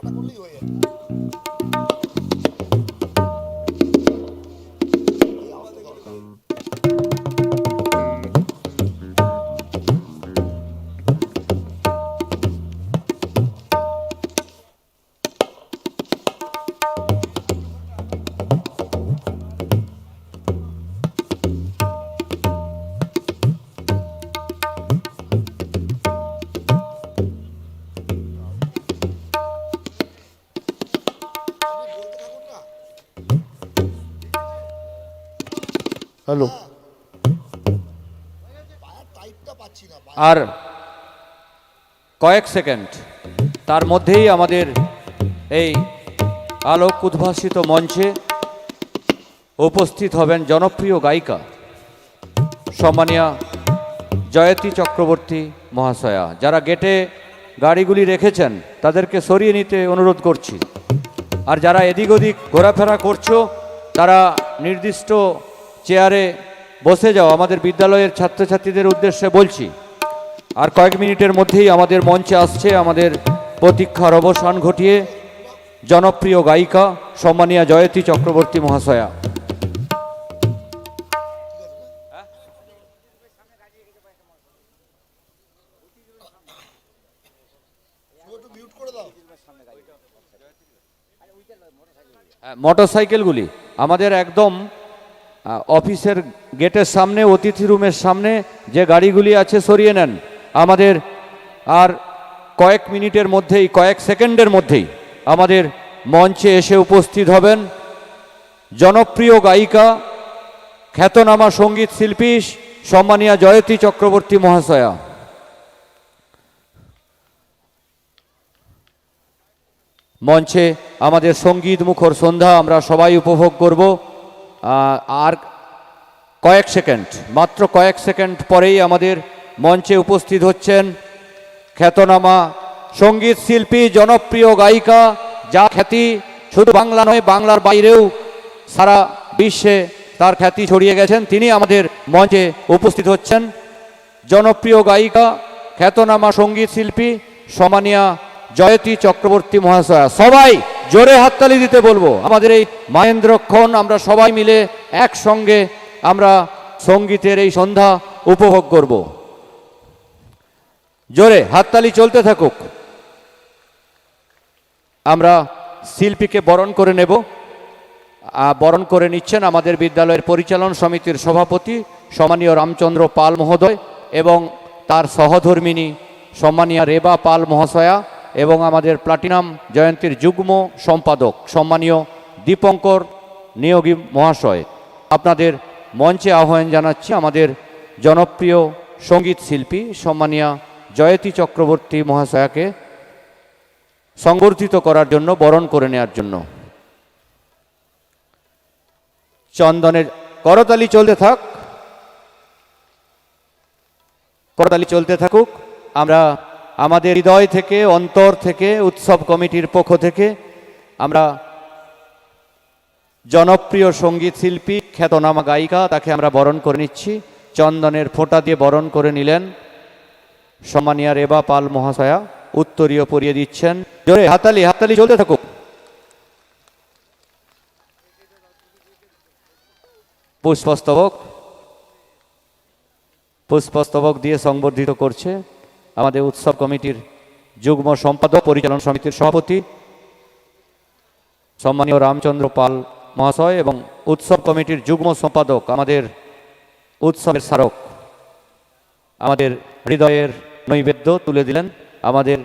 agora tá com o aí. Hello. আর কয়েক second, তার মধ্যেই আমাদের এই আলোক উদ্ভাসিত মঞ্চে উপস্থিত হবেন জনপ্রিয় গায়িকা, সম্মানিয়া জয়তী চক্রবর্তী মহাশয়া, যারা গেটে গাড়িগুলি রেখেছেন, তাদেরকে সরিয়ে নিতে অনুরোধ করছি। আর যারা এদিক ওদিক ঘোরাফেরা করছ, তারা নির্দিষ্ট চেয়ারে বসে যাও আমাদের বিদ্যালয়ের ছাত্রছাত্রীদের উদ্দেশ্যে বলছি। আর কয়েক মিনিটের মধ্যেই আমাদের মঞ্চে আসছে আমাদের প্রতীক্ষার অবসান ঘটিয়ে জনপ্রিয় গায়িকা সম্মানীয় জয়তী চক্রবর্তী মহাশয়া। হ্যাঁ, মোটরসাইকেলগুলি। আমাদের একদম অফিসের গেটের সামনে, অতিথি রুমের সামনে যে গাড়িগুলি আছে, সরিয়ে নেন। আমাদের আর কয়েক মিনিটের মধ্যেই, কয়েক সেকেন্ডের মধ্যেই আমাদের মঞ্চে এসে উপস্থিত হবেন জনপ্রিয় গায়িকা, খ্যাতনামা সংগীত শিল্পী, সম্মানীয় জয়তী চক্রবর্তী মহাশয়া। মঞ্চে আমাদের সংগীত মুখর সন্ধ্যা আমরা সবাই উপভোগ করব। আর কয়েক সেকেন্ড, মাত্র কয়েক সেকেন্ড পরেই আমাদের মঞ্চে উপস্থিত হচ্ছেন খ্যাতনামা সংগীত শিল্পী, জনপ্রিয় গায়িকা, যা খ্যাতি শুধু বাংলা নয়, বাংলার বাইরেও সারা বিশ্বে তার খ্যাতি ছড়িয়ে গেছেন। তিনি আমাদের মঞ্চে উপস্থিত হচ্ছেন। জনপ্রিয় গায়িকা, খ্যাতনামা সংগীত শিল্পী, সমানিয়া জয়তী চক্রবর্তী মহাশয়া। সবাই জোরে হাততালি দিতে বলব। আমাদের এই মাহেন্দ্রক্ষণ, আমরা সবাই মিলে একসঙ্গে আমরা সঙ্গীতের এই সন্ধ্যা উপভোগ করব। জোরে হাততালি চলতে থাকুক। আমরা শিল্পীকে বরণ করে নেব। বরণ করে নিচ্ছেন আমাদের বিদ্যালয়ের পরিচালন সমিতির সভাপতি সম্মানীয় রামচন্দ্র পাল মহোদয় এবং তার সহধর্মিনী সম্মানীয় রেবা পাল মহাশয়া এবং আমাদের প্লাটিনাম জয়ন্তীর যুগ্ম সম্পাদক সম্মানীয় দীপঙ্কর নিয়োগী মহাশয়। আপনাদের মঞ্চে আহ্বান জানাচ্ছি আমাদের জনপ্রিয় সংগীত শিল্পী সম্মানীয় জয়তী চক্রবর্তী মহাশয়াকে সংবর্ধিত করার জন্য, বরণ করে নেওয়ার জন্য। চন্দনের করতালি চলতে থাক। করতালি চলতে থাকুক। আমরা আমাদের হৃদয় থেকে, অন্তর থেকে, উৎসব কমিটির পক্ষ থেকে আমরা জনপ্রিয় সংগীত শিল্পী, খ্যাতনামা গায়িকা, তাকে আমরা বরণ করে নিচ্ছি। চন্দনের ফোঁটা দিয়ে বরণ করে নিলেন সম্মানিয়া রেবা পাল মহাশয়া। উত্তরীয় পরিয়ে দিচ্ছেন। জোরে হাতালি হাতালি চলতে থাকুক। পুষ্পস্তবক পুষ্পস্তবক দিয়ে সংবর্ধিত করছে। আমাদের উৎসব কমিটির যুগ্ম সম্পাদক পরিচালন সমিতির সভাপতি সম্মানীয় রামচন্দ্র পাল মহাশয় এবং উৎসব কমিটির যুগ্ম সম্পাদক আমাদের উৎসবের স্মারক, আমাদের হৃদয়ের নৈবেদ্য তুলে দিলেন আমাদের